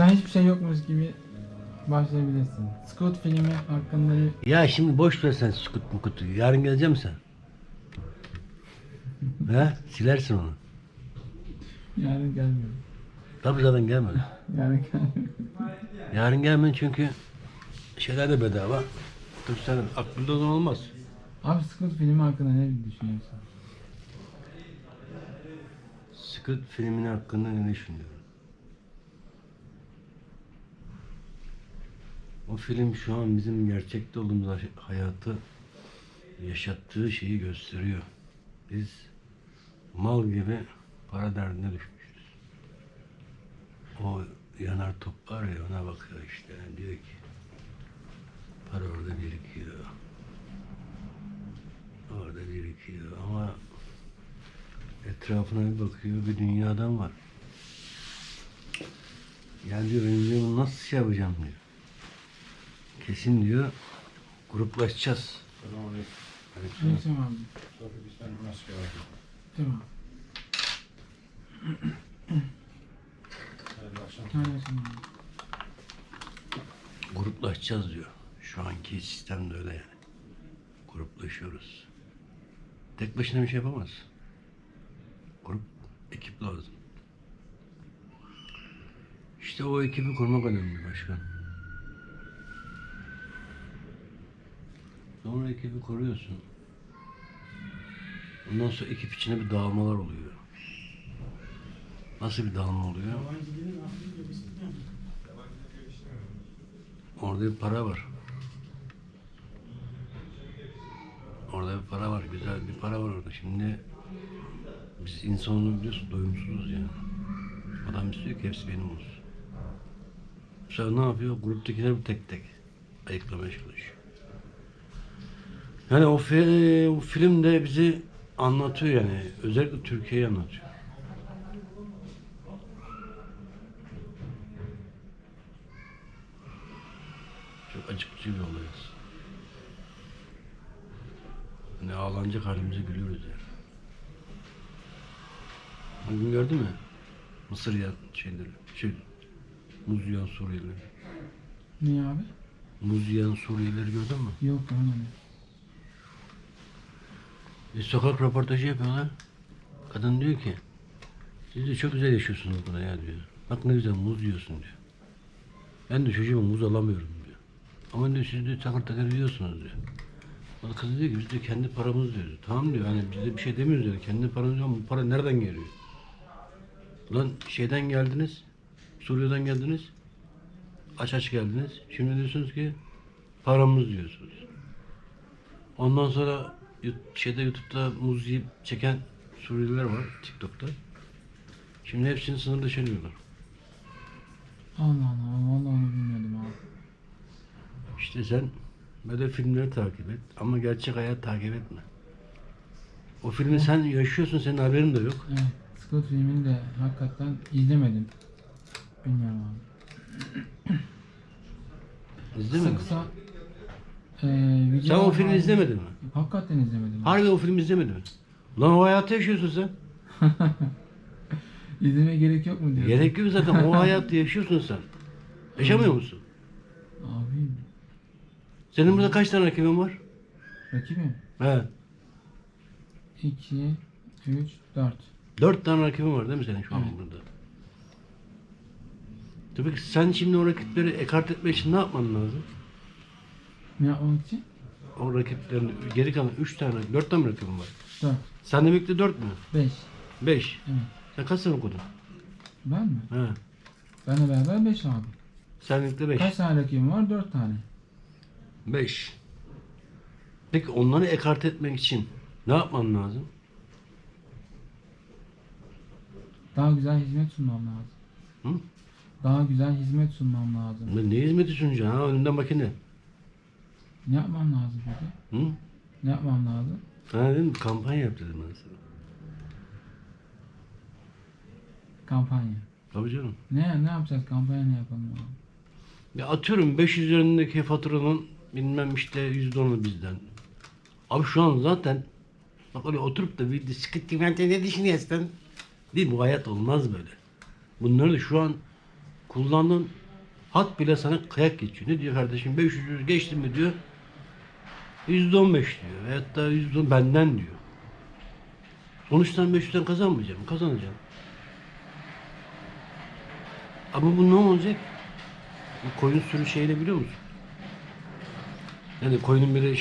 Sen hiçbir şey yokmuş gibi başlayabilirsin. Scott filmi hakkında bir- Ya şimdi boş ver sen skut mukutu. Yarın geleceğim sen. He? Silersin onu. yarın gelmiyor. Tabii zaten gelme. Yarın gelmiyor. Yarın gelme çünkü şeyler de bedava. Dur sen aklında olan olmaz. Abi Scott filmi hakkında ne düşünüyorsun? Squid filminin hakkında ne düşünüyorum? O film şu an bizim gerçekte olduğumuz hay- hayatı yaşattığı şeyi gösteriyor. Biz mal gibi para derdine düşmüşüz. O yanar top var ya ona bakıyor işte diyor ki para orada birikiyor. Orada birikiyor ama Etrafına bir bakıyor, bir dünya adam var. Yani diyor ben diyor, nasıl şey yapacağım diyor. Kesin diyor, gruplaşacağız. Geldim? Tamam. Abi? Gruplaşacağız diyor. Şu anki sistem de öyle yani. Gruplaşıyoruz. Tek başına bir şey yapamaz. Grup, ekip lazım. İşte o ekibi kurmak önemli başkan. Sonra ekibi kuruyorsun. Ondan sonra ekip içinde bir dağılmalar oluyor. Nasıl bir dağılma oluyor? Orada bir para var. Orada bir para var, güzel bir para var orada. Şimdi biz insanı biliyorsun doyumsuzuz yani. Adam istiyor ki hepsi benim olsun. Sonra ne yapıyor? Gruptakiler bir tek tek ayıklamaya çalışıyor. Yani o, fi- o film de bizi anlatıyor yani. Özellikle Türkiye'yi anlatıyor. Çok acıklı bir olayız. Ne ağlanacak halimize gülüyoruz yani. Bugün gördün mü? Mısır ya şeyleri, şey, muz yiyen Suriyelileri. Niye abi? Muz yiyen Suriyelileri gördün mü? Yok görmedim. Bir sokak röportajı yapıyorlar. Kadın diyor ki, siz de çok güzel yaşıyorsunuz burada ya diyor. Bak ne güzel muz yiyorsun diyor. Ben de çocuğuma muz alamıyorum diyor. Ama diyor siz de takır takır yiyorsunuz diyor. Da kız diyor ki biz de kendi paramız diyor. Tamam diyor hani biz de bir şey demiyoruz diyor. Kendi paramız diyor bu para nereden geliyor? Ulan şeyden geldiniz, Suriye'den geldiniz, aç aç geldiniz. Şimdi diyorsunuz ki paramız diyorsunuz. Ondan sonra şeyde YouTube'da muz yiyip çeken Suriyeliler var TikTok'ta. Şimdi hepsini sınır dışı ediyorlar. Allah Allah. Vallahi onu bilmiyordum abi. İşte sen böyle filmleri takip et ama gerçek hayat takip etme. O filmi sen yaşıyorsun, senin haberin de yok. Evet. Scott filmini de hakikaten izlemedim. Bilmiyorum abi. İzlemedin mi? Kısa kısa eee Sen o filmi izlemedin mi? Hakikaten izlemedim. Harbi o filmi izlemedin mi? Lan o hayatı yaşıyorsun sen. İzlemeye gerek yok mu diyorsun? Gerek yok zaten o hayatı yaşıyorsun sen. Yaşamıyor musun? Abi Senin burada kaç tane rakibin var? rakibim. He. 2, 3, 4. Dört tane rakibin var değil mi senin şu an Evet. burada? Tabii ki sen şimdi o rakipleri ekart etmek için ne yapman lazım? Ne yapmak için? O rakiplerin geri kalan üç tane, dört tane mi rakibin var? 4, Sen demekle dört mü? 5. Beş. Evet. Sen kaç sene okudun? Ben mi? He. Benle beraber 5 abi. Senlikte beş. Kaç tane rakibim var? 4 tane. Beş. Peki onları ekart etmek için ne yapman lazım? Daha güzel hizmet sunmam lazım. Hı? Daha güzel hizmet sunmam lazım. Ne, ne hizmeti sunacaksın ha? Önünde makine. Ne yapmam lazım peki? Hı? Ne yapmam lazım? Ha dedim kampanya yap dedim ben sana. Kampanya. Tabii canım. Ne ne yapacağız? Kampanya ne yapalım abi? Ya atıyorum 500 üzerindeki faturanın bilmem işte %10'u bizden. Abi şu an zaten bak öyle oturup da bir sıkıntı ne düşünüyorsun? Değil bu hayat olmaz böyle. Bunları da şu an kullandığın hat bile sana kıyak geçiyor. Ne diyor kardeşim 500 geçti mi diyor. %15 diyor. Veyahut da %10 benden diyor. Sonuçtan 500'den kazanmayacağım. Kazanacağım. Ama bu ne olacak? Bu koyun sürü şeyini biliyor musun? Yani koyunun biri